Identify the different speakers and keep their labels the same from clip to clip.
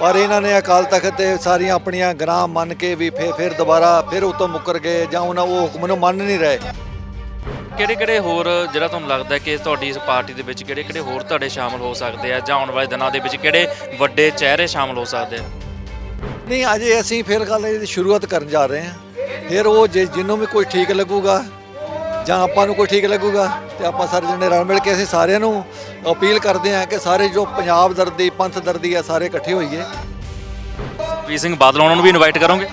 Speaker 1: ਪਰ ਇਹਨਾਂ ਨੇ ਅਕਾਲ ਤਖਤ ਤੇ ਸਾਰੀਆਂ ਆਪਣੀਆਂ ਗ੍ਰਾਹ ਮੰਨ ਕੇ ਵੀ ਫਿਰ ਫਿਰ ਦੁਬਾਰਾ ਫਿਰ ਉਤੋਂ ਮੁੱਕਰ ਗਏ ਜਾਂ ਉਹਨਾਂ ਉਹ ਹੁਕਮ ਨੂੰ ਮੰਨ ਨਹੀਂ ਰਹੇ।
Speaker 2: ਕਿਹੜੇ ਕਿਹੜੇ ਹੋਰ ਜਿਹੜਾ ਤੁਹਾਨੂੰ ਲੱਗਦਾ ਕਿ ਤੁਹਾਡੀ ਇਸ ਪਾਰਟੀ ਦੇ ਵਿੱਚ ਕਿਹੜੇ ਕਿਹੜੇ ਹੋਰ ਤੁਹਾਡੇ ਸ਼ਾਮਲ ਹੋ ਸਕਦੇ ਆ ਜਾਂ ਆਉਣ ਵਾਲੇ ਦਿਨਾਂ ਦੇ ਵਿੱਚ ਕਿਹੜੇ ਵੱਡੇ ਚਿਹਰੇ ਸ਼ਾਮਲ ਹੋ ਸਕਦੇ ਆ?
Speaker 1: ਨਹੀਂ ਅਜੇ ਅਸੀਂ ਫਿਰ ਗੱਲ ਇਹਦੀ ਸ਼ੁਰੂਆਤ ਕਰਨ ਜਾ ਰਹੇ ਹਾਂ। ਫਿਰ ਉਹ ਜੇ ਜਿਹਨੂੰ ਵੀ ਕੋਈ ਠੀਕ ਲੱਗੂਗਾ ਜਾਂ ਆਪਾਂ ਨੂੰ ਕੋਈ ਠੀਕ ਲੱਗੂਗਾ ਤੇ ਆਪਾਂ ਸਾਰੇ ਜਣੇ ਰਲ ਮਿਲ ਕੇ ਅਸੀਂ ਸਾਰਿਆਂ ਨੂੰ ਅਪੀਲ ਕਰਦੇ ਹਾਂ ਕਿ ਸਾਰੇ ਜੋ ਪੰਜਾਬ ਦਰਦੀ ਪੰਥ ਦਰਦੀ ਆ ਸਾਰੇ ਇਕੱਠੇ ਹੋਈਏ।
Speaker 2: ਵੀ ਸਿੰਘ ਬਾਦਲ ਉਹਨਾਂ ਨੂੰ ਵੀ ਇਨਵਾਈਟ ਕਰੋਗੇ?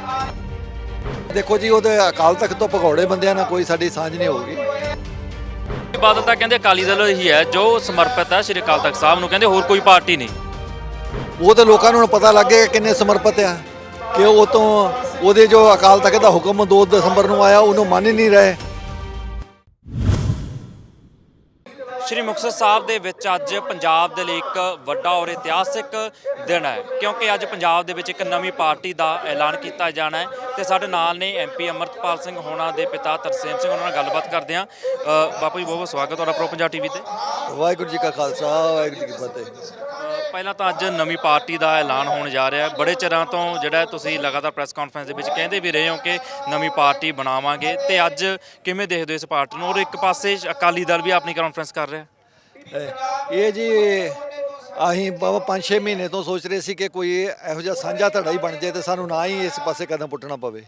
Speaker 1: ਦੇਖੋ ਜੀ ਉਹਦੇ ਅਕਾਲ ਤਖਤ ਤੋਂ ਭਗੌੜੇ ਬੰਦਿਆਂ ਨਾਲ ਕੋਈ ਸਾਡੀ ਸਾਂਝ ਨਹੀਂ ਹੋਊਗੀ।
Speaker 2: ਬਾਦਲ ਤਾਂ ਕਹਿੰਦੇ ਅਕਾਲੀ ਦਲ ਹੀ ਹੈ ਜੋ ਸਮਰਪਿਤ ਹੈ ਸ਼੍ਰੀ ਅਕਾਲ ਤਖਤ ਸਾਹਿਬ ਨੂੰ ਕਹਿੰਦੇ ਹੋਰ ਕੋਈ ਪਾਰਟੀ ਨਹੀਂ।
Speaker 1: ਉਹ ਤਾਂ ਲੋਕਾਂ ਨੂੰ ਪਤਾ ਲੱਗ ਗਿਆ ਕਿੰਨੇ ਸਮਰਪਿਤ ਆ ਕਿ ਉਹ ਤੋਂ ਉਹਦੇ ਜੋ ਅਕਾਲ ਤਖਤ ਦਾ ਹੁਕਮ 2 ਦਸੰਬਰ ਨੂੰ ਆਇਆ ਉਹਨੂੰ ਮੰਨ ਹੀ ਨਹੀਂ ਰਹੇ।
Speaker 2: ਸ਼੍ਰੀ ਮੁਕਤਸਰ ਸਾਹਿਬ ਦੇ ਵਿੱਚ ਅੱਜ ਪੰਜਾਬ ਦੇ ਲਈ ਇੱਕ ਵੱਡਾ ਔਰ ਇਤਿਹਾਸਿਕ ਦਿਨ ਹੈ, ਕਿਉਂਕਿ ਅੱਜ ਪੰਜਾਬ ਦੇ ਵਿੱਚ ਇੱਕ ਨਵੀਂ ਪਾਰਟੀ ਦਾ ਐਲਾਨ ਕੀਤਾ ਜਾਣਾ ਹੈ ਤੇ ਸਾਡੇ ਨਾਲ ਨੇ ਐਮਪੀ ਅਮਰਤਪਾਲ ਸਿੰਘ ਹੋਣਾ ਦੇ ਪਿਤਾ ਤਰਸੇਮ ਸਿੰਘ, ਉਹਨਾਂ ਨਾਲ ਗੱਲਬਾਤ ਕਰਦੇ ਹਾਂ। ਬਾਪੂ ਜੀ ਬਹੁਤ ਬਹੁਤ ਸਵਾਗਤ ਤੁਹਾਡਾ ਪ੍ਰੋ ਪੰਜਾਬ ਟੀਵੀ ਤੇ।
Speaker 1: ਵਾਹਿਗੁਰੂ ਜੀ ਕਾ ਖਾਲਸਾ, ਵਾਹਿਗੁਰੂ ਜੀ ਕੀ ਫਤਿਹ।
Speaker 2: ਪਹਿਲਾਂ ਤਾਂ ਅੱਜ ਨਵੀਂ ਪਾਰਟੀ ਦਾ ਐਲਾਨ ਹੋਣ ਜਾ ਰਿਹਾ ਬੜੇ ਚਿਰਾਂ ਤੋਂ ਜਿਹੜਾ ਤੁਸੀਂ ਲਗਾਤਾਰ ਪ੍ਰੈਸ ਕਾਨਫਰੰਸ ਦੇ ਵਿੱਚ ਕਹਿੰਦੇ ਵੀ ਰਹੇ ਹੋ ਕਿ ਨਵੀਂ ਪਾਰਟੀ ਬਣਾਵਾਂਗੇ। ਤੇ ਅੱਜ ਕਿਵੇਂ ਦੇਖਦੇ ਹੋ ਇਸ ਪਾਰਟੀ ਨੂੰ? ਔਰ ਇੱਕ ਪਾਸੇ ਅਕਾਲੀ ਦਲ ਵੀ ਆਪਣੀ ਕਾਨਫਰੰਸ ਕਰ ਰਿਹਾ
Speaker 1: ਇਹ ਜੀ ਅਸੀਂ ਬਾਬਾ 5-6 ਮਹੀਨੇ ਤੋਂ ਸੋਚ ਰਹੇ ਸੀ ਕਿ ਕੋਈ ਇਹੋ ਜਿਹਾ ਸਾਂਝਾ ਧੜਾ ਹੀ ਬਣ ਜਾਏ ਤੇ ਸਾਨੂੰ ਨਾ ਹੀ ਇਸ ਪਾਸੇ ਕਦਮ ਪੁੱਟਣਾ ਪਵੇ।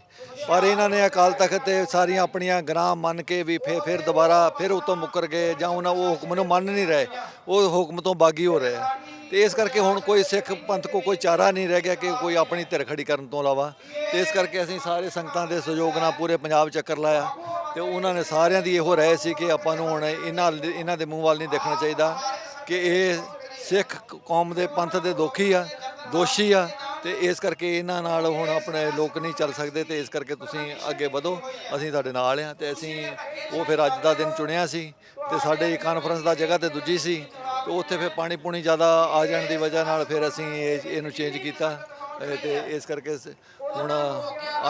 Speaker 1: ਪਰ ਇਹਨਾਂ ਨੇ ਅਕਾਲ ਤਖਤ ਤੇ ਸਾਰੀਆਂ ਆਪਣੀਆਂ ਗ੍ਰਾਹ ਮੰਨ ਕੇ ਵੀ ਫਿਰ ਫਿਰ ਦੁਬਾਰਾ ਫਿਰ ਉਤੋਂ ਮੁੱਕਰ ਗਏ ਜਾਂ ਉਹਨਾਂ ਉਹ ਹੁਕਮ ਨੂੰ ਮੰਨ ਨਹੀਂ ਰਹੇ, ਉਹ ਹੁਕਮ ਤੋਂ ਬਾਗੀ ਹੋ ਰਹੇ। ਆ ਤੇ ਇਸ ਕਰਕੇ ਹੁਣ ਕੋਈ ਸਿੱਖ ਪੰਥ ਕੋ ਕੋਈ ਚਾਰਾ ਨਹੀਂ ਰਹਿ ਗਿਆ ਕਿ ਕੋਈ ਆਪਣੀ ਧਿਰ ਖੜੀ ਕਰਨ ਤੋਂ ਇਲਾਵਾ। ਤੇ ਇਸ ਕਰਕੇ ਅਸੀਂ ਸਾਰੇ ਸੰਗਤਾਂ ਦੇ ਸਹਿਯੋਗ ਨਾਲ ਪੂਰੇ ਪੰਜਾਬ ਚੱਕਰ ਲਾਇਆ। ਤੇ ਉਹਨਾਂ ਨੇ ਸਾਰਿਆਂ ਦੀ ਇਹੋ ਰਾਏ ਸੀ ਕਿ ਆਪਾਂ ਨੂੰ ਹੁਣ ਇਹਨਾਂ ਇਹਨਾਂ ਦੇ ਮੂੰਹ ਵੱਲ ਨਹੀਂ ਦੇਖਣਾ ਚਾਹੀਦਾ ਕਿ ਇਹ ਸਿੱਖ ਕੌਮ ਦੇ ਪੰਥ ਦੇ ਦੋਖੀ ਆ, ਦੋਸ਼ੀ ਆ ਤੇ ਇਸ ਕਰਕੇ ਇਹਨਾਂ ਨਾਲ ਹੁਣ ਆਪਣੇ ਲੋਕ ਨਹੀਂ ਚੱਲ ਸਕਦੇ ਤੇ ਇਸ ਕਰਕੇ ਤੁਸੀਂ ਅੱਗੇ ਵਧੋ, ਅਸੀਂ ਤੁਹਾਡੇ ਨਾਲ ਆ ਤੇ ਅਸੀਂ ਉਹ ਫਿਰ ਅੱਜ ਦਾ ਦਿਨ ਚੁਣਿਆ ਸੀ ਤੇ ਸਾਡੇ ਕਾਨਫਰੰਸ ਦਾ ਜਗ੍ਹਾ ਤੇ ਦੂਜੀ ਸੀ ਤੇ ਉੱਥੇ ਫਿਰ ਪਾਣੀ ਪੂਣੀ ਜ਼ਿਆਦਾ ਆ ਜਾਣ ਦੀ ਵਜ੍ਹਾ ਨਾਲ ਫਿਰ ਅਸੀਂ ਇਹ- ਇਹਨੂੰ ਚੇਂਜ ਕੀਤਾ ਅਹ ਤੇ ਇਸ ਕਰਕੇ ਸ- ਹੁਣ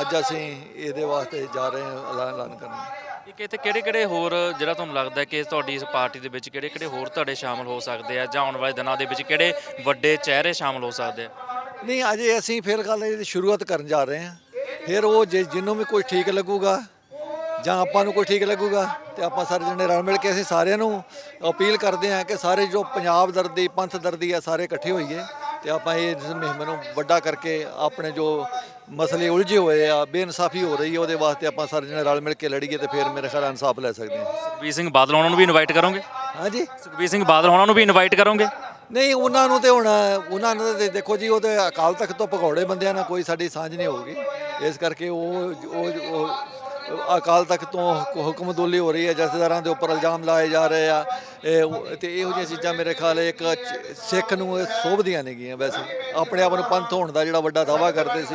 Speaker 1: ਅੱਜ ਅਸੀਂ ਇਹਦੇ ਵਾਸਤੇ ਜਾ ਰਹੇ ਹਾਂ ਐਲਾਨ ਐਲਾਨ ਕਰਨ।
Speaker 2: ਇੱਕ ਇੱਥੇ ਕਿਹੜੇ ਕਿਹੜੇ ਹੋਰ ਜਿਹੜਾ ਤੁਹਾਨੂੰ ਲੱਗਦਾ ਕਿ ਤੁਹਾਡੀ ਇਸ ਪਾਰਟੀ ਦੇ ਵਿੱਚ ਕਿਹੜੇ ਕਿਹੜੇ ਹੋਰ ਤੁਹਾਡੇ ਸ਼ਾਮਲ ਹੋ ਸਕਦੇ ਆ ਜਾਂ ਆਉਣ ਵਾਲੇ ਦਿਨਾਂ ਦੇ ਵਿੱਚ ਕਿਹੜੇ ਵੱਡੇ ਚਿਹਰੇ ਸ਼ਾਮਲ ਹੋ ਸਕਦੇ ਆ?
Speaker 1: ਨਹੀਂ, ਅਜੇ ਅਸੀਂ ਫਿਰ ਗੱਲ ਇਹਦੀ ਸ਼ੁਰੂਆਤ ਕਰਨ ਜਾ ਰਹੇ ਹਾਂ। ਫਿਰ ਉਹ ਜੇ ਜਿਹਨੂੰ ਵੀ ਕੋਈ ਠੀਕ ਲੱਗੂਗਾ ਜਾਂ ਆਪਾਂ ਨੂੰ ਕੋਈ ਠੀਕ ਲੱਗੂਗਾ ਤੇ ਆਪਾਂ ਸਾਰੇ ਜਣੇ ਰਲ ਮਿਲ ਕੇ ਅਸੀਂ ਸਾਰਿਆਂ ਨੂੰ ਅਪੀਲ ਕਰਦੇ ਹਾਂ ਕਿ ਸਾਰੇ ਜੋ ਪੰਜਾਬ ਦਰਦੀ, ਪੰਥ ਦਰਦੀ ਆ, ਸਾਰੇ ਇਕੱਠੇ ਹੋਈਏ ਤੇ ਆਪਾਂ ਇਹ ਇਸ ਮੁਹਿੰਮ ਨੂੰ ਵੱਡਾ ਕਰਕੇ ਆਪਣੇ ਜੋ ਮਸਲੇ ਉਲਝੇ ਹੋਏ ਆ ਬੇਇਨਸਾਫੀ ਹੋ ਰਹੀ ਹੈ ਉਹਦੇ ਵਾਸਤੇ ਆਪਾਂ ਸਾਰੇ ਜਣੇ ਰਲ ਮਿਲ ਕੇ ਲੜੀਏ ਤੇ ਫਿਰ ਮੇਰੇ ਖਿਆਲ ਇਨਸਾਫ ਲੈ ਸਕਦੇ ਹਾਂ।
Speaker 2: ਸੁਖਬੀਰ ਸਿੰਘ ਬਾਦਲ ਉਹਨਾਂ ਨੂੰ ਵੀ ਇਨਵਾਈਟ ਕਰੋਗੇ?
Speaker 1: ਹਾਂਜੀ?
Speaker 2: ਸੁਖਬੀਰ ਸਿੰਘ ਬਾਦਲ ਉਹਨਾਂ ਨੂੰ ਵੀ ਇਨਵਾਈਟ ਕਰੋਗੇ?
Speaker 1: ਨਹੀਂ ਉਹਨਾਂ ਨੂੰ ਤੇ ਹੁਣ ਉਹਨਾਂ ਨੂੰ ਤੇ ਦੇਖੋ ਜੀ ਉਹ ਤੇ ਅਕਾਲ ਤਖਤ ਤੋਂ ਭਗੌੜੇ ਬੰਦਿਆਂ ਨਾਲ ਕੋਈ ਸਾਡੀ ਸਾਂਝ ਨਹੀਂ ਹੋਊਗੀ। ਇਸ ਕਰਕੇ ਉਹ ਉਹ ਅਕਾਲ ਤਖਤ ਤੋਂ ਹੁਕਮਦੁਲੀ ਹੋ ਰਹੀ ਹੈ ਜਥੇਦਾਰਾਂ ਦੇ ਉੱਪਰ ਇਲਜ਼ਾਮ ਲਾਏ ਜਾ ਰਹੇ ਆ। ਇਹ ਤੇ ਇਹੋ ਜਿਹੀਆਂ ਚੀਜ਼ਾਂ ਮੇਰੇ ਖਿਆਲ ਇੱਕ ਸਿੱਖ ਨੂੰ ਸੋਭਦੀਆਂ ਨਹੀਂ ਗਈਆਂ ਵੈਸੇ। ਆਪਣੇ ਆਪ ਨੂੰ ਪੰਥ ਹੋਣ ਦਾ ਜਿਹੜਾ ਵੱਡਾ ਦਾਵਾ ਕਰਦੇ ਸੀ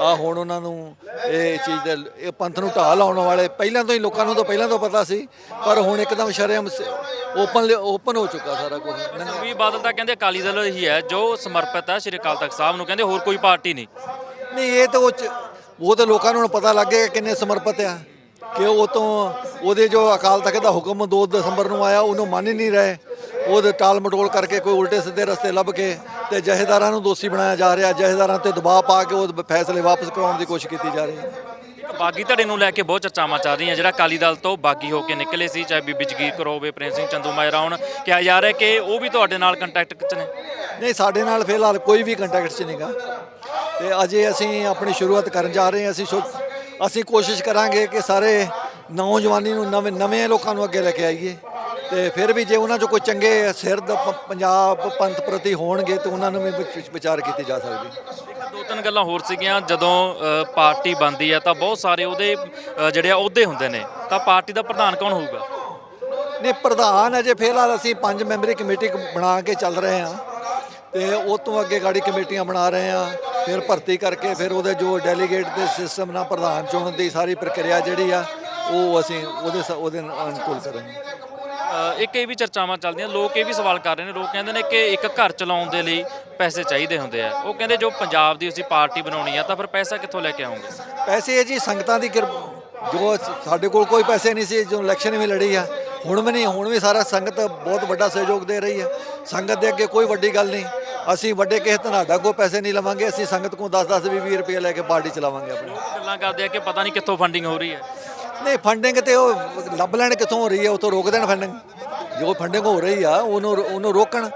Speaker 1: ਆ ਹੁਣ ਉਹਨਾਂ ਨੂੰ ਇਹ ਚੀਜ਼ ਦੇ ਇਹ ਪੰਥ ਨੂੰ ਢਾਹ ਲਾਉਣ ਵਾਲੇ ਪਹਿਲਾਂ ਤੋਂ ਹੀ ਲੋਕਾਂ ਨੂੰ ਤਾਂ ਪਹਿਲਾਂ ਤੋਂ ਪਤਾ ਸੀ ਪਰ ਹੁਣ ਇੱਕਦਮ ਸ਼ਰਮ ਓਪਨ ਓਪਨ ਹੋ ਚੁੱਕਾ ਸਾਰਾ ਕੁਝ।
Speaker 2: ਸੁਖਬੀਰ ਬਾਦਲ ਤਾਂ ਕਹਿੰਦੇ ਅਕਾਲੀ ਦਲ ਹੀ ਹੈ ਜੋ ਸਮਰਪਿਤ ਹੈ ਸ਼੍ਰੀ ਅਕਾਲ ਤਖਤ ਸਾਹਿਬ ਨੂੰ ਕਹਿੰਦੇ ਹੋਰ ਕੋਈ ਪਾਰਟੀ ਨਹੀਂ।
Speaker 1: ਨਹੀਂ ਇਹ ਤਾਂ ਉਹ ਉਹ ਤਾਂ ਲੋਕਾਂ ਨੂੰ ਪਤਾ ਲੱਗ ਗਿਆ ਕਿੰਨੇ ਸਮਰਪਿਤ ਆ ਕਿ ਉਹ ਤੋਂ ਉਹਦੇ ਜੋ ਅਕਾਲ ਤਖਤ ਦਾ ਹੁਕਮ 2 ਦਸੰਬਰ ਨੂੰ ਆਇਆ ਉਹਨੂੰ ਮੰਨ ਹੀ ਨਹੀਂ ਰਹੇ। ਉਹਦੇ ਟਾਲ ਮਟੋਲ ਕਰਕੇ ਕੋਈ ਉਲਟੇ ਸਿੱਧੇ ਰਸਤੇ ਲੱਭ ਕੇ ਤੇ ਜਹੇਦਾਰਾਂ ਨੂੰ ਦੋਸ਼ੀ ਬਣਾਇਆ ਜਾ ਰਿਹਾ। ਜਹੇਦਾਰਾਂ ਤੇ ਦਬਾਅ ਪਾ ਕੇ ਉਹ ਫੈਸਲੇ ਵਾਪਸ ਕਰਾਉਣ ਦੀ ਕੋਸ਼ਿਸ਼ ਕੀਤੀ ਜਾ ਰਹੀ ਹੈ।
Speaker 2: ਬਾਗੀ ਧੜੇ ਨੂੰ ਲੈ ਕੇ ਬਹੁਤ ਚਰਚਾਵਾਂ ਚੱਲ ਰਹੀਆਂ। ਜਿਹੜਾ ਅਕਾਲੀ ਦਲ ਤੋਂ ਬਾਗੀ ਹੋ ਕੇ ਨਿਕਲੇ ਸੀ ਚਾਹੇ ਬੀਬੀ ਜਗੀਰ ਕਰੋ ਹੋਵੇ ਪ੍ਰੇਮ ਸਿੰਘ ਚੰਦੂ ਮਾਜਰਾ ਹੁਣ ਕਿਹਾ ਜਾ ਰਿਹਾ ਕਿ ਉਹ ਵੀ ਤੁਹਾਡੇ ਨਾਲ ਕੰਟੈਕਟ 'ਚ ਨੇ?
Speaker 1: ਨਹੀਂ ਸਾਡੇ ਨਾਲ ਫਿਲਹਾਲ ਕੋਈ ਵੀ ਕੰਟੈਕਟ 'ਚ ਨਹੀਂਗਾ। ਤੇ ਅਜੇ ਅਸੀਂ ਆਪਣੀ ਸ਼ੁਰੂਆਤ ਕਰਨ ਜਾ ਰਹੇ ਹਾਂ। ਅਸੀਂ ਅਸੀਂ ਕੋਸ਼ਿਸ਼ ਕਰਾਂਗੇ ਕਿ ਸਾਰੇ ਨੌਜਵਾਨੀ ਨੂੰ ਨਵੇਂ ਨਵੇਂ ਲੋਕਾਂ ਨੂੰ ਅੱਗੇ ਲੈ ਕੇ ਆਈਏ। ਤੇ ਫਿਰ ਵੀ ਜੇ ਉਹਨਾਂ 'ਚੋਂ ਕੋਈ ਚੰਗੇ ਸਿਰ ਦ ਪ- ਪੰਜਾਬ ਪੰਥ ਪ੍ਰਤੀ ਹੋਣਗੇ ਤੇ ਉਹਨਾਂ ਨੂੰ ਵੀ ਵਿਚ- ਵਿਚਾਰ ਕੀਤੀ ਜਾ ਸਕਦੀ।
Speaker 2: ਦੋ ਤਿੰਨ ਗੱਲਾਂ ਹੋਰ ਸੀਗੀਆਂ। ਜਦੋਂ ਅ, ਪਾਰਟੀ ਬਣਦੀ ਹੈ ਤਾਂ ਬਹੁਤ ਸਾਰੇ ਉਹਦੇ ਅ, ਜਿਹੜੇ ਆ ਅਹੁਦੇ ਹੁੰਦੇ ਨੇ। ਤਾਂ ਪਾਰਟੀ ਦਾ ਪ੍ਰਧਾਨ ਕੌਣ ਹੋਊਗਾ?
Speaker 1: ਨੇ ਪ੍ਰਧਾਨ ਅਜੇ ਫਿਲਹਾਲ ਅਸੀਂ ਪੰਜ ਮੈਂਬਰੀ ਕਮੇਟੀ ਕ- ਬਣਾ ਕੇ ਚੱਲ ਰਹੇ ਹਾਂ। ਤੇ ਉਹ ਤੋਂ ਅੱਗੇ ਗਾੜੀ ਕਮੇਟੀਆਂ ਬਣਾ ਰਹੇ ਹਾਂ। ਫਿਰ ਭਰਤੀ ਕਰਕੇ ਫਿਰ ਉਹਦੇ ਜੋ ਡੈਲੀਗੇਟ ਦੇ ਸਿਸਟਮ ਨਾਲ ਪ੍ਰਧਾਨ ਚੁਣਨ ਦੀ ਸਾਰੀ ਪ੍ਰਕਿਰਿਆ ਜਿਹੜੀ ਆ ਉਹ ਅਸੀਂ ਉਹਦੇ ਸ- ਉਹਦੇ ਅਨੁਕੂਲ ਕਰਾਂਗੇ।
Speaker 2: ਇੱਕ ਇਹ ਵੀ ਚਰਚਾਵਾਂ ਚੱਲਦੀਆਂ ਲੋਕ ਇਹ ਵੀ ਸਵਾਲ ਕਰ ਰਹੇ ਨੇ ਲੋਕ ਕਹਿੰਦੇ ਨੇ ਕਿ ਇੱਕ ਘਰ ਚਲਾਉਣ ਦੇ ਲਈ ਪੈਸੇ ਚਾਹੀਦੇ ਹੁੰਦੇ ਆ। ਉਹ ਕਹਿੰਦੇ ਜੋ ਪੰਜਾਬ ਦੀ ਅਸੀਂ ਪਾਰਟੀ ਬਣਾਉਣੀ ਆ ਤਾਂ ਫਿਰ ਪੈਸਾ ਕਿੱਥੋਂ ਲੈ ਕੇ ਆਉਂਗੇ
Speaker 1: ਪੈਸੇ ਇਹ ਜੀ ਸੰਗਤਾਂ ਦੀ ਕਿਰ- ਜੋ ਸਾਡੇ ਕੋਲ ਕੋਈ ਪੈਸੇ ਨਹੀਂ ਸੀ ਜੋ ਇਲੈਕਸ਼ਨ ਵੀ ਲੜੀ ਆ ਹੁਣ ਵੀ ਨਹੀਂ ਹੁਣ ਵੀ ਸਾਰਾ ਸੰਗਤ ਬਹੁਤ ਵੱਡਾ ਸਹਿਯੋਗ ਦੇ ਰਹੀ ਹੈ ਸੰਗਤ ਦੇ ਅੱਗੇ ਕੋਈ ਵੱਡੀ ਗੱਲ ਨਹੀਂ। ਅਸੀਂ ਵੱਡੇ ਕਿਸੇ ਧਨਾਡਾ ਕੋ ਪੈਸੇ ਨਹੀਂ ਲਵਾਂਗੇ ਅਸੀਂ ਸੰਗਤ ਕੋ 10 10 20 20 ਰੁਪਏ ਲੈ ਕੇ ਪਾਰਟੀ ਚਲਾਵਾਂਗੇ ਆਪਣੀ।
Speaker 2: ਗੱਲਾਂ ਕਰਦੇ ਆ ਕਿ ਪਤਾ ਨਹੀਂ ਕਿੱਥੋਂ ਫੰਡਿੰਗ ਹੋ ਰਹੀ ਹੈ।
Speaker 1: ਨਹੀਂ ਫੰਡਿੰਗ ਤੇ ਉਹ ਲੱਭ ਲੈਣ ਕਿੱਥੋਂ ਹੋ ਰਹੀ ਹੈ ਤੋਂ ਰੋਕ ਦੇਣ ਫੰਡਿੰਗ ਜੋ ਫੰਡਿੰਗ ਹੋ ਰਹੀ ਆ ਉਹਨੂੰ ਉਹਨੂੰ ਰੋਕਣ।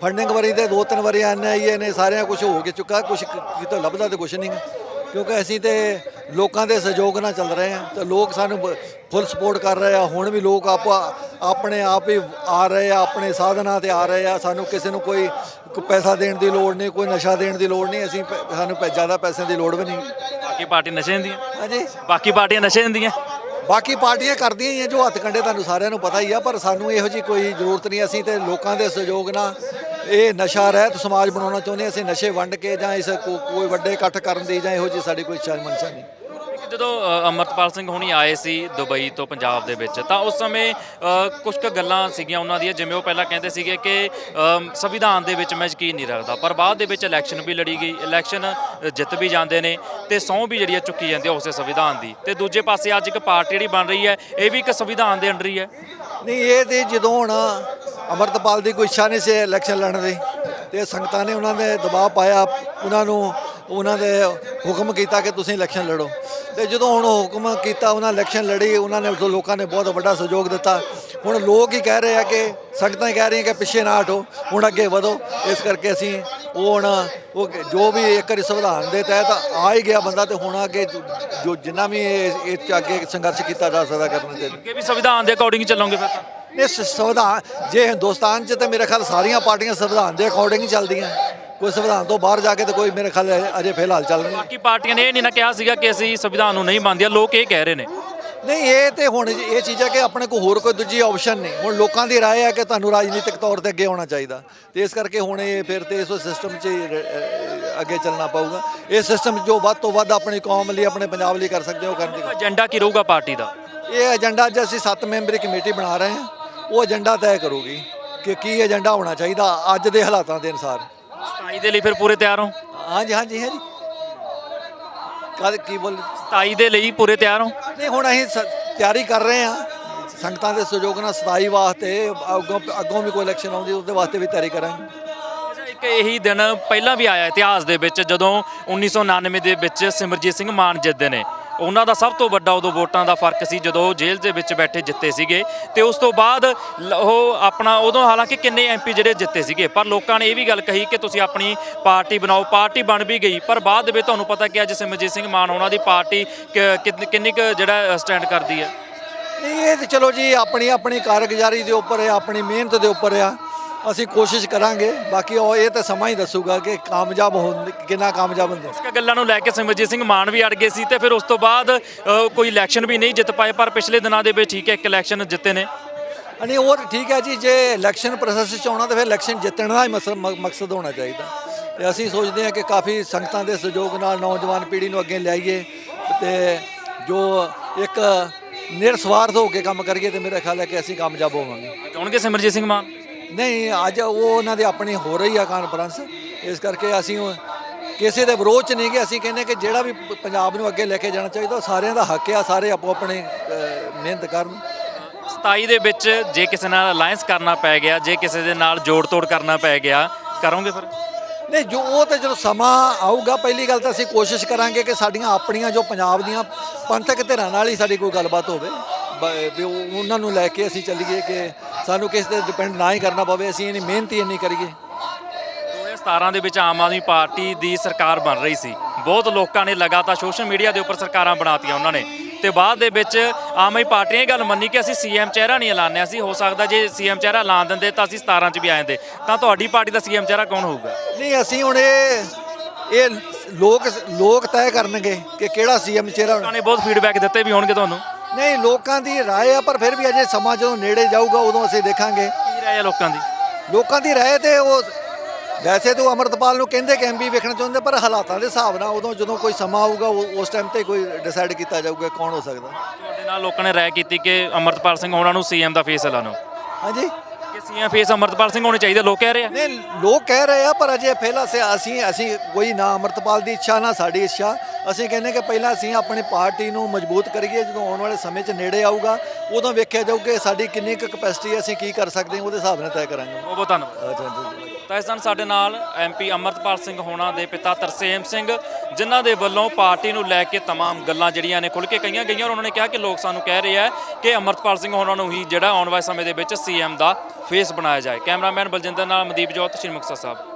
Speaker 1: ਫੰਡਿੰਗ ਵਾਰੀ ਤੇ ਦੋ ਤਿੰਨ ਵਾਰੀ ਐਨਆਈਏ ਨੇ ਸਾਰਿਆਂ ਕੁਝ ਹੋ ਕੇ ਚੁੱਕਾ ਕੁਝ ਕਿਤੋਂ ਲੱਭਦਾ ਤੇ ਕੁਝ ਨਹੀਂ। ਕਿਉਂਕਿ ਅਸੀਂ ਤੇ ਲੋਕਾਂ ਦੇ ਸਹਿਯੋਗ ਨਾਲ ਚੱਲ ਰਹੇ ਆ ਤੇ ਲੋਕ ਸਾਨੂੰ ਫੁੱਲ ਸਪੋਰਟ ਕਰ ਰਹੇ ਆ। ਹੁਣ ਵੀ ਲੋਕ ਆਪ ਆਪਣੇ ਆਪ ਹੀ ਆ ਰਹੇ ਆ ਆਪਣੇ ਸਾਧਨਾਂ ਤੇ ਆ ਰਹੇ ਆ। ਸਾਨੂੰ ਕਿਸੇ ਨੂੰ ਕੋਈ ਪੈਸਾ ਦੇਣ ਦੀ ਲੋੜ ਨਹੀਂ ਕੋਈ ਨਸ਼ਾ ਦੇਣ ਦੀ ਲੋੜ ਨਹੀਂ। ਅਸੀਂ ਸਾਨੂੰ ਜ਼ਿਆਦਾ ਪੈਸਿਆਂ ਦੀ ਲੋੜ ਵੀ ਨਹੀਂ।
Speaker 2: ਬਾਕੀ ਪਾਰਟੀ ਨਸ਼ੇ ਦੀਆਂ?
Speaker 1: ਹਾਂਜੀ।
Speaker 2: ਬਾਕੀ ਪਾਰਟੀਆਂ ਨਸ਼ੇ ਦੀਆਂ?
Speaker 1: ਬਾਕੀ ਪਾਰਟੀਆਂ ਕਰਦੀਆਂ ਹੀ ਆ, ਜੋ ਹੱਥ ਕੰਡੇ ਤੁਹਾਨੂੰ ਸਾਰਿਆਂ ਨੂੰ ਪਤਾ ਹੀ ਆ, ਪਰ ਸਾਨੂੰ ਇਹੋ ਜੀ ਕੋਈ ਜ਼ਰੂਰਤ ਨਹੀਂ, ਅਸੀਂ ਤੇ ਲੋਕਾਂ ਦੇ ਸਹਿਯੋਗ ਨਾਲ ਇਹ ਨਸ਼ਾ ਰਹਿਤ ਸਮਾਜ ਬਣਾਉਣਾ ਚਾਹੁੰਦੇ ਹਾਂ। ਅਸੀਂ ਨਸ਼ੇ ਵੰਡ ਕੇ ਜਾਂ ਇਸ ਕੋਈ ਵੱਡੇ ਇਕੱਠ ਕਰਨ ਦੀ ਜਾਂ ਇਹੋ ਜੀ ਸਾਡੀ ਕੋਈ ਇੱਛਾ ਮਨਸ਼ਾ ਨਹੀਂ
Speaker 2: ਜਦੋਂ ਅ, ਅਮਰਤਪਾਲ ਸਿੰਘ ਹੁਣੀ ਆਏ ਸੀ ਦੁਬਈ ਤੋਂ ਪੰਜਾਬ ਦੇ ਵਿੱਚ ਤਾਂ ਉਸ ਸਮੇਂ ਕੁਝ ਕੁ ਗੱਲਾਂ ਸੀਗੀਆਂ ਉਹਨਾਂ ਦੀਆਂ ਜਿਵੇਂ ਉਹ ਪਹਿਲਾਂ ਕਹਿੰਦੇ ਸੀਗੇ ਕਿ ਸੰਵਿਧਾਨ ਦੇ ਵਿੱਚ ਮੈਂ ਯਕੀਨ ਨਹੀਂ ਰੱਖਦਾ ਪਰ ਬਾਅਦ ਦੇ ਵਿੱਚ ਇਲੈਕਸ਼ਨ ਵੀ ਲੜੀ ਗਈ ਇਲੈਕਸ਼ਨ ਜਿੱਤ ਵੀ ਜਾਂਦੇ ਨੇ ਤੇ ਸਹੁੰ ਵੀ ਜਿਹੜੀ ਹੈ ਚੁੱਕੀ ਜਾਂਦੀ ਹੈ ਉਸੇ ਸੰਵਿਧਾਨ ਦੀ। ਤੇ ਦੂਜੇ ਪਾਸੇ ਅੱਜ ਇੱਕ ਪਾਰਟੀ ਜਿਹੜੀ ਬਣ ਰਹੀ ਹੈ ਇਹ ਵੀ ਇੱਕ ਸੰਵਿਧਾਨ ਦੇ ਅੰਡਰ ਹੀ ਹੈ।
Speaker 1: ਨਹੀਂ ਇਹ ਤੇ ਜਦੋਂ ਹੁਣ ਅਮਰਤਪਾਲ ਦੀ ਕੋਈ ਇੱਛਾ ਨਹੀਂ ਸੀ ਇਲੈਕਸ਼ਨ ਲੜਨ ਦੀ। ਤੇ ਸੰਗਤਾਂ ਨੇ ਉਹਨਾਂ ਦੇ ਦਬਾਅ ਪਾਇਆ, ਉਹਨਾਂ ਨੂੰ, ਉਹਨਾਂ ਦੇ ਹੁਕਮ ਕੀਤਾ ਕਿ ਤੁਸੀਂ ਇਲੈਕਸ਼ਨ ਲੜੋ। ਤੇ ਜਦੋਂ ਹੁਣ ਉਹ ਹੁਕਮ ਕੀਤਾ, ਉਹਨਾਂ ਇਲੈਕਸ਼ਨ ਲੜੀ, ਉਹਨਾਂ ਨੇ ਉਦੋਂ ਲੋਕਾਂ ਨੇ ਬਹੁਤ ਵੱਡਾ ਸਹਿਯੋਗ ਦਿੱਤਾ। ਹੁਣ ਲੋਕ ਹੀ ਕਹਿ ਰਹੇ ਆ ਕਿ, ਸੰਗਤਾਂ ਹੀ ਕਹਿ ਰਹੀਆਂ ਕਿ ਪਿੱਛੇ ਨਾ ਹਟੋ, ਹੁਣ ਅੱਗੇ ਵਧੋ। ਇਸ ਕਰਕੇ ਅਸੀਂ ਉਹ ਹੁਣ ਉਹ ਜੋ ਵੀ ਇੱਕ ਵਾਰੀ ਸੰਵਿਧਾਨ ਦੇ ਤਹਿਤ ਆ ਹੀ ਗਿਆ ਬੰਦਾ ਤੇ ਹੁਣ ਅੱਗੇ ਜੋ- ਜਿੰਨਾ ਵੀ ਇਹ ਇਹ 'ਚ ਅੱਗੇ ਸੰਘਰਸ਼ ਕੀਤਾ ਜਾ ਸਕਦਾ ਕਰਨਾ ਚਾਹੀਦਾ
Speaker 2: ਅੱਗੇ ਵੀ ਸੰਵਿਧਾਨ ਦੇ ਅਕੋਰਡਿੰਗ ਚੱਲੋਗੇ ਫਿਰ ਤਾਂ?
Speaker 1: ਇਸ ਸੰਵਿਧਾਨ ਜੇ ਹਿੰਦੁਸਤਾਨ 'ਚ ਤੇ ਮੇਰੇ ਖਿਆਲ ਸਾਰੀਆਂ ਪਾਰਟੀਆਂ ਸੰਵਿਧਾਨ ਦੇ ਅਕੋਰਡਿੰਗ ਹੀ ਚੱਲਦੀਆਂ। ਕੋਈ ਸੰਵਿਧਾਨ ਤੋਂ ਬਾਹਰ ਜਾ ਕੇ ਤੇ ਕੋਈ ਮੇਰੇ ਖਿਆਲ ਅਜੇ ਫਿਲਹਾਲ ਚੱਲ ਰਹੀ
Speaker 2: ਬਾਕੀ ਪਾਰਟੀਆਂ ਨੇ ਇਹ ਨਹੀਂ ਨਾ ਕਿਹਾ ਸੀਗਾ ਕਿ ਅਸੀਂ ਸੰਵਿਧਾਨ ਨੂੰ ਨਹੀਂ ਮੰਨਦੀਆਂ ਲੋਕ ਇਹ ਕਹਿ ਰਹੇ ਨੇ।
Speaker 1: ਨਹੀਂ ਇਹ ਤੇ ਹੁਣ ਇਹ ਚੀਜ਼ਾਂ ਕਿ ਆਪਣੇ ਕੋਲ ਹੋਰ ਕੋਈ ਦੂਜੀ ਆਪਸ਼ਨ ਨਹੀਂ ਹੁਣ ਲੋਕਾਂ ਦੀ رائے ਹੈ ਕਿ ਤੁਹਾਨੂੰ ਰਾਜਨੀਤਿਕ ਤੌਰ ਤੇ ਅੱਗੇ ਆਉਣਾ ਚਾਹੀਦਾ ਤੇ ਇਸ ਕਰਕੇ ਹੁਣ ਇਹ ਫਿਰ ਤੇ ਇਸ ਸਿਸਟਮ 'ਚ ਹੀ, ਅਹ, ਅੱਗੇ ਚੱਲਣਾ ਪਊਗਾ ਇਹ ਸਿਸਟਮ ਜੋ ਵੱਧ ਤੋਂ ਵੱਧ ਆਪਣੀ ਕੌਮ ਲਈ ਆਪਣੇ ਪੰਜਾਬ ਲਈ ਕਰ ਸਕਦੇ ਹੋ ਕਰਨ ਦੀ
Speaker 2: ਏਜੰਡਾ ਕੀ ਰਹੂਗਾ ਪਾਰਟੀ ਦਾ
Speaker 1: ਇਹ ਏਜੰਡਾ ਅੱਜ ਅਸੀਂ 7 ਮੈਂਬਰੀ ਕਮੇਟੀ ਬਣਾ ਰਹੇ ਹਾਂ ਉਹ ਏਜੰਡਾ ਤੈਅ ਕਰੂਗੀ ਕਿ ਕੀ ਏਜੰਡਾ ਹੋਣਾ ਚਾਹੀਦਾ ਅੱਜ ਦੇ ਹਾਲਾਤਾਂ ਦੇ ਅਨੁਸਾਰ
Speaker 2: 27 ਦੇ ਲਈ ਫਿਰ ਪੂਰੇ ਤਿਆਰ ਹੋ
Speaker 1: ਹਾਂਜੀ ਹਾਂਜੀ ਹਾਂਜੀ ਕਦ ਕੀ ਬੋਲ
Speaker 2: 27 ਦੇ ਲਈ ਪੂਰੇ ਤਿਆਰ ਹੋ?
Speaker 1: ਨਹੀਂ ਹੁਣ ਅਸੀਂ ਸ- ਤਿਆਰੀ ਕਰ ਰਹੇ ਹਾਂ। ਸੰਗਤਾਂ ਦੇ ਸਹਿਯੋਗ ਨਾਲ 27 ਵਾਸਤੇ ਅੱਗੋਂ ਅੱਗੋਂ ਵੀ ਕੋਈ ਇਲੈਕਸ਼ਨ ਆਉਂਦੀ ਉਹਦੇ ਵਾਸਤੇ ਵੀ ਤਿਆਰੀ ਕਰਾਂਗੇ।
Speaker 2: ਅੱਛਾ, ਇੱਕ ਇਹੀ ਦਿਨ ਪਹਿਲਾਂ ਵੀ ਆਇਆ ਇਤਿਹਾਸ ਦੇ ਵਿੱਚ ਜਦੋਂ 1999 ਦੇ ਵਿੱਚ ਸਿਮਰਜੀਤ ਸਿੰਘ ਮਾਨ ਜਿੱਤਦੇ ਨੇ। ਉਹਨਾਂ ਦਾ ਸਭ ਤੋਂ ਵੱਡਾ ਉਦੋਂ ਵੋਟਾਂ ਦਾ ਫ਼ਰਕ ਸੀ ਜਦੋਂ ਉਹ ਜੇਲ੍ਹ ਦੇ ਵਿੱਚ ਬੈਠੇ ਜਿੱਤੇ ਸੀਗੇ ਤੇ ਉਸ ਤੋਂ ਬਾਅਦ ਲ- ਉਹ ਆਪਣਾ ਉਦੋਂ ਹਾਲਾਂਕਿ ਕਿੰਨੇ ਐਮਪੀ ਜਿਹੜੇ ਜਿੱਤੇ ਸੀਗੇ, ਪਰ ਲੋਕਾਂ ਨੇ ਇਹ ਵੀ ਗੱਲ ਕਹੀ ਕਿ ਤੁਸੀਂ ਆਪਣੀ ਪਾਰਟੀ ਬਣਾਓ, ਪਾਰਟੀ ਬਣ ਵੀ ਗਈ, ਪਰ ਬਾਅਦ ਦੇ ਵਿੱਚ ਤੁਹਾਨੂੰ ਪਤਾ ਕਿ ਅੱਜ ਸਿਮਰਜੀਤ ਸਿੰਘ ਮਾਨ ਉਹਨਾਂ ਦੀ ਪਾਰਟੀ ਕਿ- ਕਿੰਨ- ਕਿੰਨੀ ਕੁ ਜਿਹੜਾ ਸਟੈਂਡ ਕਰਦੀ ਹੈ?
Speaker 1: ਨਹੀਂ, ਇਹ ਤੇ ਚਲੋ ਜੀ ਆਪਣੀ ਆਪਣੀ ਕਾਰਗੁਜ਼ਾਰੀ ਦੇ ਉੱਪਰ ਹੈ, ਆਪਣੀ ਮਿਹਨਤ ਦੇ ਉੱਪਰ ਆ। ਅਸੀਂ ਕੋਸ਼ਿਸ਼ ਕਰਾਂਗੇ ਬਾਕੀ ਉਹ ਇਹ ਤਾਂ ਸਮਾਂ ਹੀ ਦੱਸੂਗਾ ਕਿ ਕਾਮਯਾਬ ਹੋਣ ਕਿੰਨਾ ਕਾਮਯਾਬ ਹੁੰਦੇ।
Speaker 2: ਇਸ ਗੱਲਾਂ ਨੂੰ ਲੈ ਕੇ ਸਿਮਰਜੀਤ ਸਿੰਘ ਮਾਨ ਵੀ ਅੜ ਗਏ ਸੀ ਤੇ ਫਿਰ ਉਸ ਤੋਂ ਬਾਅਦ ਅ, ਕੋਈ ਇਲੈਕਸ਼ਨ ਵੀ ਨਹੀਂ ਜਿੱਤ ਪਾਏ ਪਰ ਪਿਛਲੇ ਦਿਨਾਂ ਦੇ ਵਿੱਚ ਠੀਕ ਹੈ ਇੱਕ ਇਲੈਕਸ਼ਨ ਜਿੱਤੇ ਨੇ।
Speaker 1: ਨਹੀਂ ਉਹ ਤਾਂ ਠੀਕ ਹੈ ਜੀ ਜੇ ਇਲੈਕਸ਼ਨ ਪ੍ਰੋਸੈਸ 'ਚ ਆਉਣਾ ਤਾਂ ਫਿਰ ਇਲੈਕਸ਼ਨ ਜਿੱਤਣ ਦਾ ਹੀ ਮਸ- ਮ- ਮਕਸਦ ਹੋਣਾ ਚਾਹੀਦਾ। ਤੇ ਅਸੀਂ ਸੋਚਦੇ ਹਾਂ ਕਿ ਕਾਫੀ ਸੰਗਤਾਂ ਦੇ ਸਹਿਯੋਗ ਨਾਲ ਨੌਜਵਾਨ ਪੀੜ੍ਹੀ ਨੂੰ ਅੱਗੇ ਲਿਆਈਏ ਤੇ ਜੋ ਇੱਕ ਨਿਰਸਵਾਰਥ ਹੋ ਕੇ ਕੰਮ ਕਰੀਏ ਤੇ ਮੇਰਾ ਖਿਆਲ ਹੈ ਕਿ ਅਸੀਂ ਕਾਮਯਾਬ ਹੋਵਾਂਗੇ।
Speaker 2: ਚਾਹੁੰਗੇ ਸਿਮਰਜੀਤ ਸਿੰਘ ਮਾਨ?
Speaker 1: ਨਹੀਂ ਅੱਜ ਉਹ ਉਹਨਾਂ ਦੀ ਆਪਣੀ ਹੋ ਰਹੀ ਆ ਕਾਨਫਰੰਸ ਇਸ ਕਰਕੇ ਅਸੀਂ ਕਿਸੇ ਦੇ ਵਿਰੋਧ ਚ ਨਹੀਂ ਕਿ ਅਸੀਂ ਕਹਿੰਦੇ ਕਿ ਜਿਹੜਾ ਵੀ ਪੰਜਾਬ ਨੂੰ ਅੱਗੇ ਲੈ ਕੇ ਜਾਣਾ ਚਾਹੀਦਾ ਉਹ ਸਾਰਿਆਂ ਦਾ ਹੱਕ ਆ ਸਾਰੇ ਆਪੋ ਆਪਣੇ ਮਿਹਨਤ ਕਰਨ।
Speaker 2: 27 ਦੇ ਵਿੱਚ ਜੇ ਕਿਸੇ ਨਾਲ ਅਲਾਈਅੰਸ ਕਰਨਾ ਪੈ ਗਿਆ ਜੇ ਕਿਸੇ ਦੇ ਨਾਲ ਜੋੜ ਤੋੜ ਕਰਨਾ ਪੈ ਗਿਆ ਕਰੋਗੇ ਫਿਰ?
Speaker 1: ਨਹੀਂ ਜੋ ਉਹ ਤੇ ਜਦੋਂ ਸਮਾਂ ਆਊਗਾ ਪਹਿਲੀ ਗੱਲ ਤਾਂ ਅਸੀਂ ਕੋਸ਼ਿਸ਼ ਕਰਾਂਗੇ ਕਿ ਸਾਡੀਆਂ ਆਪਣੀਆਂ ਜੋ ਪੰਜਾਬ ਦੀਆਂ ਪੰਥਕ ਧਿਰਾਂ ਨਾਲ ਹੀ ਸਾਡੀ ਕੋਈ ਗੱਲਬਾਤ ਹੋਵੇ। ਬ- ਵੀ ਉਹ- ਉਹਨਾਂ ਨੂੰ ਲੈ ਕੇ ਅਸੀਂ ਚੱਲੀਏ ਕਿ ਸਾਨੂੰ ਕਿਸੇ ਤੇ ਡਿਪੈਂਡ ਨਾ ਹੀ ਕਰਨਾ ਪਵੇ ਅਸੀਂ ਇਹਨੀ ਮਿਹਨਤ ਹੀ ਇੰਨੀ ਕਰੀਏ।
Speaker 2: 2017 ਦੇ ਵਿੱਚ ਆਮ ਆਦਮੀ ਪਾਰਟੀ ਦੀ ਸਰਕਾਰ ਬਣ ਰਹੀ ਸੀ। ਬਹੁਤ ਲੋਕਾਂ ਨੇ ਲਗਾਤਾਰ ਸੋਸ਼ਲ ਮੀਡੀਆ ਦੇ ਉੱਪਰ ਸਰਕਾਰਾਂ ਬਣਾਤੀਆਂ ਉਹਨਾਂ ਨੇ। ਤੇ ਬਾਅਦ ਦੇ ਵਿੱਚ ਆਮ ਆਦਮੀ ਪਾਰਟੀ ਨੇ ਇਹ ਗੱਲ ਮੰਨੀ ਕਿ ਅਸੀਂ ਸੀਐਮ ਚਿਹਰਾ ਨਹੀਂ ਐਲਾਨਿਆ ਸੀ। ਹੋ ਸਕਦਾ ਜੇ ਸੀਐਮ ਚਿਹਰਾ ਐਲਾਨ ਦਿੰਦੇ ਤਾਂ ਅਸੀਂ 17 ਚ ਵੀ ਆ ਜਾਂਦੇ। ਤਾਂ ਤੁਹਾਡੀ ਪਾਰਟੀ ਦਾ ਸੀਐਮ ਚਿਹਰਾ ਕੌਣ ਹੋਊਗਾ?
Speaker 1: ਨਹੀਂ ਅਸੀਂ ਹੁਣ ਇਹ ਇਹ ਲੋਕ ਲੋਕ ਤੈਅ ਕਰਨਗੇ ਕਿ ਕਿਹੜਾ ਸੀਐਮ ਚਿਹਰਾ
Speaker 2: ਲੋਕਾਂ ਨੇ ਬਹੁਤ ਫੀਡਬੈਕ ਦਿੱਤੇ ਵੀ ਹੋਣਗੇ ਤੁਹਾਨੂੰ।
Speaker 1: ਨਹੀਂ ਲੋਕਾਂ ਦੀ رائے ਆ ਪਰ ਫਿਰ ਵੀ ਅਜੇ ਸਮਾਂ ਜਦੋਂ ਨੇੜੇ ਜਾਊਗਾ ਉਦੋਂ ਅਸੀਂ ਦੇਖਾਂਗੇ
Speaker 2: ਕੀ ਰਾਏ ਹੈ ਲੋਕਾਂ ਦੀ
Speaker 1: ਲੋਕਾਂ ਦੀ رائے ਤੇ ਉਹ ਵੈਸੇ ਤਾਂ ਉਹ ਅਮਰਤਪਾਲ ਨੂੰ ਕਹਿੰਦੇ ਕਿ ਐਮਪੀ ਵੇਖਣਾ ਚਾਹੁੰਦੇ ਪਰ ਹਾਲਾਤਾਂ ਦੇ ਹਿਸਾਬ ਨਾਲ ਉਦੋਂ ਜਦੋਂ ਕੋਈ ਸਮਾਂ ਆਊਗਾ ਉਹ- ਉਸ ਟਾਈਮ ਤੇ ਕੋਈ ਡਿਸਾਈਡ ਕੀਤਾ ਜਾਊਗਾ ਕੌਣ ਹੋ ਸਕਦਾ
Speaker 2: ਤੁਹਾਡੇ ਨਾਲ ਲੋਕਾਂ ਨੇ ਰਾਏ ਕੀਤੀ ਕਿ ਅਮਰਤਪਾਲ ਸਿੰਘ ਉਹਨਾਂ ਨੂੰ ਸੀਐਮ ਦਾ ਫੇਸ ਐਲਾਨੋ
Speaker 1: ਹਾਂਜੀ
Speaker 2: ਕਿ ਸੀਐਮ ਫੇਸ ਅਮਰਤਪਾਲ ਸਿੰਘ ਹੋਣੇ ਚਾਹੀਦੇ ਲੋਕ ਕਹਿ ਰਹੇ ਆ
Speaker 1: ਨਹੀਂ ਲੋਕ ਕਹਿ ਰਹੇ ਆ ਪਰ ਅਜੇ ਪਹਿਲਾਂ ਸੇ ਅਸੀਂ ਅਸੀਂ ਕੋਈ ਨਾ ਅਮਰਤਪਾਲ ਦੀ ਇੱਛਾ ਨਾ ਸਾਡੀ ਇੱਛਾ ਅਸੀਂ ਕਹਿੰਦੇ ਕਿ ਪਹਿਲਾਂ ਅਸੀਂ ਆਪਣੀ ਪਾਰਟੀ ਨੂੰ ਮਜ਼ਬੂਤ ਕਰੀਏ ਜਦੋਂ ਆਉਣ ਵਾਲੇ ਸਮੇਂ 'ਚ ਨੇੜੇ ਆਊਗਾ ਉਦੋਂ ਵੇਖਿਆ ਜਾਊ ਕਿ ਸਾਡੀ ਕਿੰਨੀ ਕੁ ਕਪੈਸਿਟੀ ਅਸੀਂ ਕੀ ਕਰ ਸਕਦੇ ਹਾਂ ਉਹਦੇ ਹਿਸਾਬ ਨਾਲ ਤੈਅ ਕਰਾਂਗੇ
Speaker 2: ਬਹੁਤ ਬਹੁਤ ਧੰਨਵਾਦ
Speaker 1: ਅੱਛਾ, ਅੱਛਾ, ਅੱਛਾ।
Speaker 2: ਤਾਂ ਇਸ ਦਿਨ ਸਾਡੇ ਨਾਲ ਐਮਪੀ ਅਮਰਤਪਾਲ ਸਿੰਘ ਹੋਣਾ ਦੇ ਪਿਤਾ ਤਰਸੇਮ ਸਿੰਘ ਜਿਨ੍ਹਾਂ ਦੇ ਵੱਲੋਂ ਪਾਰਟੀ ਨੂੰ ਲੈ ਕੇ तमाम ਗੱਲਾਂ ਜਿਹੜੀਆਂ ਨੇ ਖੁੱਲ ਕੇ ਕਹੀਆਂ ਗਈਆਂ ਔਰ ਉਹਨਾਂ ਨੇ ਕਿਹਾ ਕਿ ਲੋਕ ਸਾਨੂੰ ਕਹਿ ਰਹੇ ਆ ਕਿ ਅਮਰਤਪਾਲ ਸਿੰਘ ਹੋਣਾ ਨੂੰ ਹੀ ਜਿਹੜਾ ਆਉਣ ਵਾਲੇ ਸਮੇਂ ਦੇ ਵਿੱਚ ਸੀਐਮ ਦਾ ਫੇਸ ਬਣਾਇਆ ਜਾਏ ਕੈਮਰਾਮੈਨ ਬਲਜਿੰਦਰ ਨਾਲ ਮਨਦੀਪ ਜੋਤ ਸ਼੍ਰੀ ਮੁਕਤਸਰ ਸਾਹਿਬ